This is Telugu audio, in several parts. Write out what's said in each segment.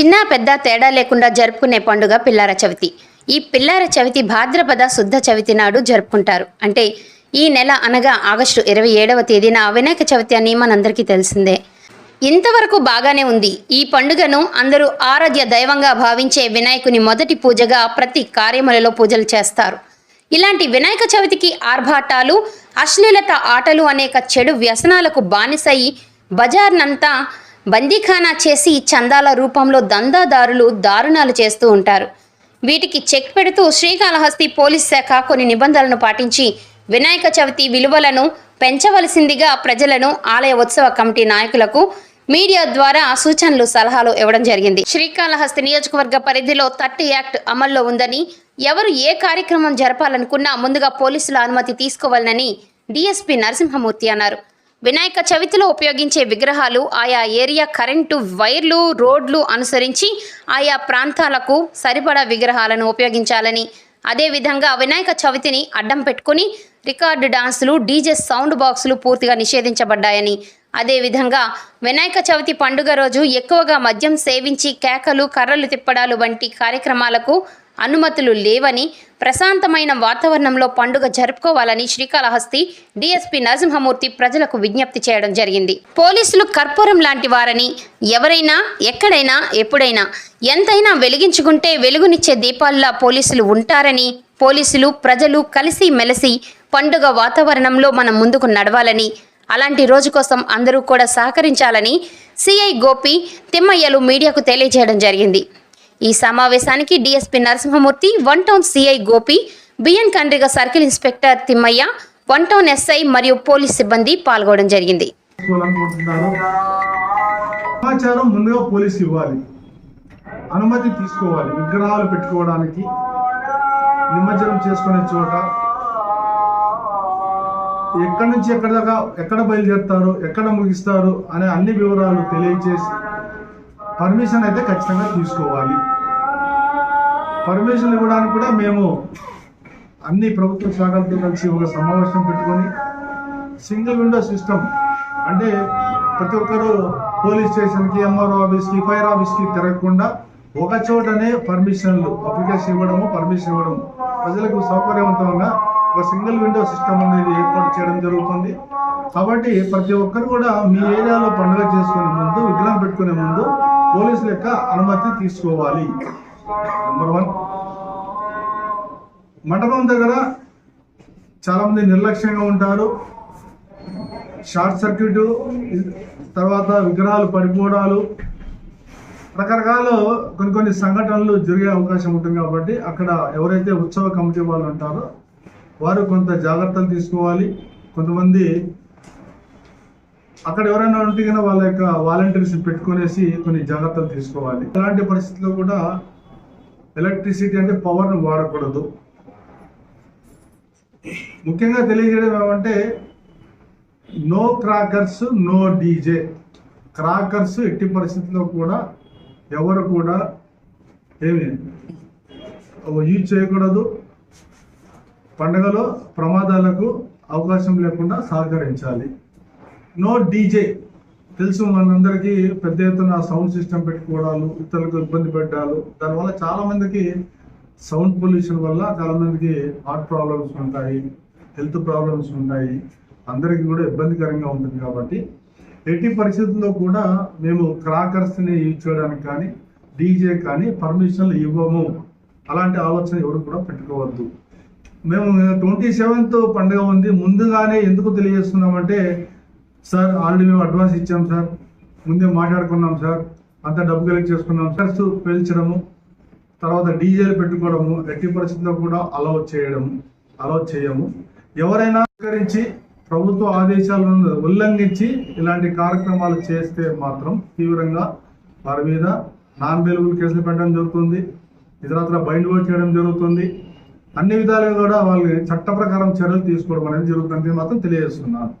చిన్న పెద్ద తేడా లేకుండా జరుపుకునే పండుగ పిల్లార చవితి. ఈ పిల్లార చవితి భాద్రపద శుద్ధ చవితి నాడు జరుపుకుంటారు. అంటే ఈ నెల అనగా ఆగస్టు ఇరవై ఏడవ తేదీన వినాయక చవితి అని మనందరికీ తెలిసిందే. ఇంతవరకు బాగానే ఉంది. ఈ పండుగను అందరూ ఆరాధ్య దైవంగా భావించే వినాయకుని మొదటి పూజగా ప్రతి కార్యములలో పూజలు చేస్తారు. ఇలాంటి వినాయక చవితికి ఆర్భాటాలు అశ్లీలత ఆటలు అనేక చెడు వ్యసనాలకు బానిసయి బజార్నంతా బందీఖానా చేసి చందాల రూపంలో దందాదారులు దారుణాలు చేస్తూ ఉంటారు. వీటికి చెక్ పెడుతూ శ్రీకాళహస్తి పోలీస్ శాఖ కొన్ని నిబంధనలను పాటించి వినాయక చవితి విలువలను పెంచవలసిందిగా ప్రజలను ఆలయ ఉత్సవ కమిటీ నాయకులకు మీడియా ద్వారా సూచనలు సలహాలు ఇవ్వడం జరిగింది. శ్రీకాళహస్తి నియోజకవర్గ పరిధిలో థర్టీ యాక్ట్ అమల్లో ఉందని ఎవరు ఏ కార్యక్రమం జరపాలనుకున్నా ముందుగా పోలీసుల అనుమతి తీసుకోవాలని డీఎస్పీ నరసింహమూర్తి అన్నారు. వినాయక చవితిలో ఉపయోగించే విగ్రహాలు ఆయా ఏరియా కరెంటు వైర్లు రోడ్లు అనుసరించి ఆయా ప్రాంతాలకు సరిపడా విగ్రహాలను ఉపయోగించాలని. అదేవిధంగా వినాయక చవితిని అడ్డం పెట్టుకుని రికార్డు డాన్సులు డీజే సౌండ్ బాక్సులు పూర్తిగా నిషేధించబడ్డాయని. అదేవిధంగా వినాయక చవితి పండుగ రోజు ఎక్కువగా మద్యం సేవించి కేకలు కర్రలు తిప్పడాలు వంటి కార్యక్రమాలకు అనుమతులు లేవని ప్రశాంతమైన వాతావరణంలో పండుగ జరుపుకోవాలని శ్రీకాళహస్తి డీఎస్పీ నరసింహమూర్తి ప్రజలకు విజ్ఞప్తి చేయడం జరిగింది. పోలీసులు కర్పూరం లాంటి వారని ఎవరైనా ఎక్కడైనా ఎప్పుడైనా ఎంతైనా వెలిగించుకుంటే వెలుగునిచ్చే దీపాల్లా పోలీసులు ఉంటారని పోలీసులు ప్రజలు కలిసి మెలిసి పండుగ వాతావరణంలో మనం ముందుకు నడవాలని అలాంటి రోజు కోసం అందరూ కూడా సహకరించాలని సిఐ గోపి తిమ్మయ్యలు మీడియాకు తెలియజేయడం జరిగింది. ఈ సమావేశానికి DSP Narasimhamurthy one town CI Gopi BN Kandriga circle inspector Thimmaiah one town SI మరియు పోలీస్ సిబ్బంది పాల్గొనడం జరిగింది. సమాచారం ముందుగా పోలీసు ఇవ్వాలి. అనుమతి తీసుకోవాలి. విగ్రహాలు పెట్టుకోవడానికి నిమజ్జనం చేసుకునే చోట ఎక్కడి నుంచి ఎక్కడ దాకా ఎక్కడ బయలుదేరుతారు ఎక్కడ ముగిస్తారు అనే అన్ని వివరాలు తెలియజేసి పర్మిషన్ అయితే ఖచ్చితంగా తీసుకోవాలి. పర్మిషన్ ఇవ్వడానికి కూడా మేము అన్ని ప్రభుత్వ శాఖలతో కలిసి ఒక సమావేశం పెట్టుకొని సింగిల్ విండో సిస్టమ్ అంటే ప్రతి ఒక్కరు పోలీస్ స్టేషన్కి ఎంఆర్ఓ ఆఫీస్కి ఫైర్ ఆఫీస్కి తిరగకుండా ఒక చోటనే పర్మిషన్లు అప్లికేషన్ ఇవ్వడము పర్మిషన్ ఇవ్వడం ప్రజలకు సౌకర్యవంతంగా ఒక సింగిల్ విండో సిస్టమ్ అనేది ఏర్పాటు చేయడం జరుగుతుంది. కాబట్టి ప్రతి ఒక్కరు కూడా మీ ఏరియాలో పండుగ చేసుకునే ముందు విగ్రహం పెట్టుకునే ముందు పోలీసుల యొక్క అనుమతి తీసుకోవాలి. నెంబర్ వన్ మండపం దగ్గర చాలామంది నిర్లక్ష్యంగా ఉంటారు. షార్ట్ సర్క్యూట్ తర్వాత విగ్రహాలు పడిపోవడాలు. రకరకాల కొన్ని కొన్ని సంఘటనలు జరిగే అవకాశం ఉంటుంది కాబట్టి అక్కడ ఎవరైతే ఉత్సవ కమిటీ వాళ్ళు ఉంటారో వారు కొంత జాగ్రత్తలు తీసుకోవాలి. కొంతమంది అక్కడ ఎవరైనా ఉంటే కనుక వాళ్ళ యొక్క వాలంటీర్స్ పెట్టుకునేసి కొన్ని జాగ్రత్తలు తీసుకోవాలి. అలాంటి పరిస్థితుల్లో కూడా ఎలక్ట్రిసిటీ అంటే పవర్ను వాడకూడదు. ముఖ్యంగా తెలియజేయడం ఏమంటే no crackers no DJ crackers ఎట్టి పరిస్థితుల్లో కూడా ఎవరు కూడా ఏమి యూజ్ చేయకూడదు. పండగలో ప్రమాదాలకు అవకాశం లేకుండా సహకరించాలి. నో డీజే తెలుసు మనందరికీ పెద్ద ఎత్తున సౌండ్ సిస్టమ్ పెట్టుకోవడాలు ఇతరులకు ఇబ్బంది పెట్టాలు దానివల్ల చాలా మందికి సౌండ్ పొల్యూషన్ వల్ల చాలా మందికి హార్ట్ ప్రాబ్లమ్స్ ఉంటాయి హెల్త్ ప్రాబ్లమ్స్ ఉంటాయి. అందరికీ కూడా ఇబ్బందికరంగా ఉంటుంది కాబట్టి ఎట్టి పరిస్థితుల్లో కూడా మేము క్రాకర్స్ని యూజ్ చేయడానికి కానీ డీజే కానీ పర్మిషన్లు ఇవ్వము. అలాంటి ఆలోచన ఎవరు కూడా పెట్టుకోవద్దు. మేము ట్వంటీ సెవెంత్ పండుగ ఉంది. ముందుగానే ఎందుకు తెలియజేస్తున్నామంటే సార్ ఆల్రెడీ మేము అడ్వాన్స్ ఇచ్చాం సార్. ముందే మాట్లాడుకున్నాం సార్. అంతా డబ్బు కలెక్ట్ చేసుకున్నాం. సార్ పేల్చడము తర్వాత డీజేలు పెట్టుకోవడము ఎట్టి పరిస్థితుల్లో కూడా అలౌ చేయడము అలౌ చేయము. ఎవరైనా సహకరించి ప్రభుత్వ ఆదేశాలను ఉల్లంఘించి ఇలాంటి కార్యక్రమాలు చేస్తే మాత్రం తీవ్రంగా వారి మీద నాన్ బెయిలబుల్ కేసులు పెట్టడం జరుగుతుంది. ఇతరత్ర బైండ్ వర్క్ చేయడం జరుగుతుంది. అన్ని విధాలుగా కూడా వాళ్ళని చట్ట ప్రకారం చర్యలు తీసుకోవడం అనేది జరుగుతుంది మాత్రం తెలియజేస్తున్నాను.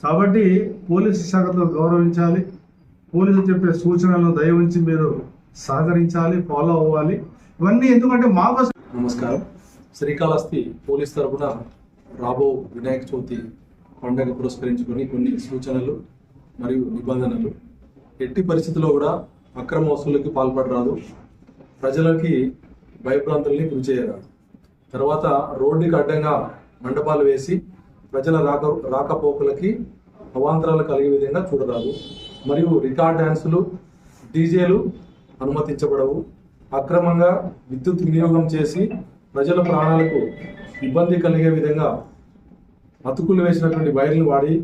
కాబట్టి పోలీసు శాఖతో గౌరవించాలి. పోలీసులు చెప్పే సూచనలను దయ ఉంచి మీరు సహకరించాలి ఫాలో అవ్వాలి. ఇవన్నీ ఎందుకంటే మాకు నమస్కారం. శ్రీకాళహస్తి పోలీస్ తరఫున రాబో వినాయక చవితి పండుగ పురస్కరించుకొని కొన్ని సూచనలు మరియు నిబంధనలు. ఎట్టి పరిస్థితుల్లో కూడా అక్రమ వసూళ్ళకి పాల్పడరాదు. ప్రజలకి భయభ్రాంతుల్ని గురి చేయరాదు తర్వాత రోడ్డుకి అడ్డంగా మండపాలు వేసి ప్రజల రాక రాకపోకలకి అవాంతరాలు కలిగే విధంగా చూడరాదు. మరియు రికార్డ్ డ్యాన్సులు డీజేలు అనుమతించబడవు. అక్రమంగా విద్యుత్ వినియోగం చేసి ప్రజల ప్రాణాలకు ఇబ్బంది కలిగే విధంగా అతుకులు వేసినటువంటి వైర్లు వాడి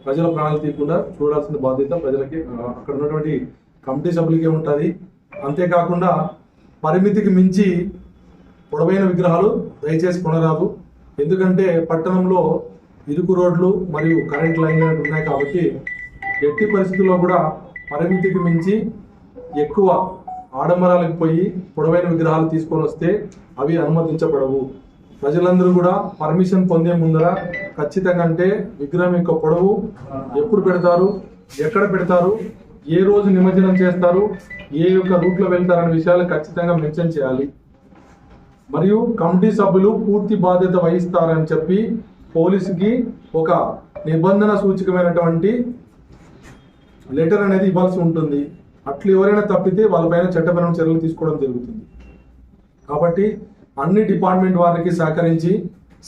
ప్రజల ప్రాణాలు తీయకుండా చూడాల్సిన బాధ్యత ప్రజలకి అక్కడ ఉన్నటువంటి కమిటీ సభ్యులకే ఉంటుంది. అంతేకాకుండా పరిమితికి మించి పొడవైన విగ్రహాలు దయచేసి కొనరాదు. ఎందుకంటే పట్టణంలో ఇరుకు రోడ్లు మరియు కరెంట్ లైన్లు ఉన్నాయి కాబట్టి ఎట్టి పరిస్థితుల్లో కూడా పరిమితికి మించి ఎక్కువ ఆడంబరాలకు పోయి పొడవైన విగ్రహాలు తీసుకొని వస్తే అవి అనుమతించబడవు. ప్రజలందరూ కూడా పర్మిషన్ పొందే ముందర ఖచ్చితంగా అంటే విగ్రహం యొక్క పొడవు ఎప్పుడు పెడతారు ఎక్కడ పెడతారు ఏ రోజు నిమజ్జనం చేస్తారు ఏ యొక్క రూట్లో వెళ్తారనే విషయాలు ఖచ్చితంగా మెన్షన్ చేయాలి. మరియు కమిటీ సభ్యులు పూర్తి బాధ్యత వహిస్తారని చెప్పి పోలీసుకి ఒక నిబంధన సూచకమైనటువంటి లెటర్ అనేది ఇవ్వాల్సి ఉంటుంది. అట్లు ఎవరైనా తప్పితే వాళ్ళపైన చట్టపరమైన చర్యలు తీసుకోవడం జరుగుతుంది. కాబట్టి అన్ని డిపార్ట్మెంట్ వారికి సహకరించి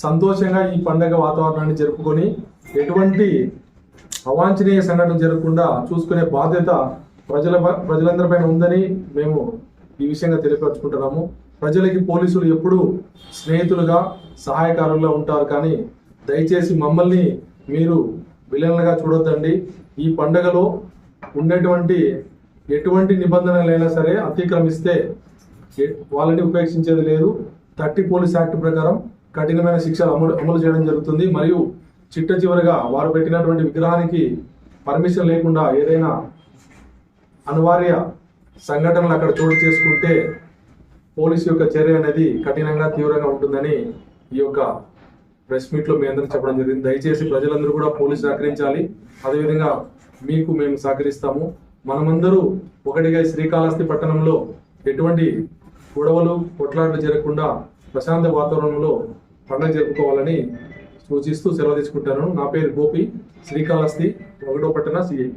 సంతోషంగా ఈ పండగ వాతావరణాన్ని జరుపుకొని ఎటువంటి అవాంఛనీయ సంఘటన జరగకుండా చూసుకునే బాధ్యత ప్రజల ప్రజలందరిపైన ఉందని మేము ఈ విషయంగా తెలియపరచుకుంటున్నాము. ప్రజలకి పోలీసులు ఎప్పుడూ స్నేహితులుగా సహాయకారులుగా ఉంటారు కానీ దయచేసి మమ్మల్ని మీరు విలన్లుగా చూడొద్దండి. ఈ పండగలో ఉండేటువంటి ఎటువంటి నిబంధనలైనా సరే అతిక్రమిస్తే వాళ్ళని ఉపేక్షించేది లేదు. థర్టీ పోలీస్ యాక్ట్ ప్రకారం కఠినమైన శిక్షలు అమలు అమలు చేయడం జరుగుతుంది. మరియు చిట్ట చివరిగా వారు పెట్టినటువంటి విగ్రహానికి పర్మిషన్ లేకుండా ఏదైనా అనివార్య సంఘటనలు అక్కడ చోటు చేసుకుంటే పోలీసు యొక్క చర్య అనేది కఠినంగా తీవ్రంగా ఉంటుందని ఈ యొక్క ప్రెస్ మీట్లో మీ అందరికి చెప్పడం జరిగింది. దయచేసి ప్రజలందరూ కూడా పోలీసు సహకరించాలి. అదేవిధంగా మీకు మేము సహకరిస్తాము. మనమందరూ ఒకటిగా శ్రీకాళహస్తి పట్టణంలో ఎటువంటి గొడవలు కొట్లాటలు జరగకుండా ప్రశాంత వాతావరణంలో పండుగ జరుపుకోవాలని సూచిస్తూ సెలవు తీసుకుంటాను. నా పేరు గోపి శ్రీకాళహస్తి ఒకటో పట్టణ సిఐ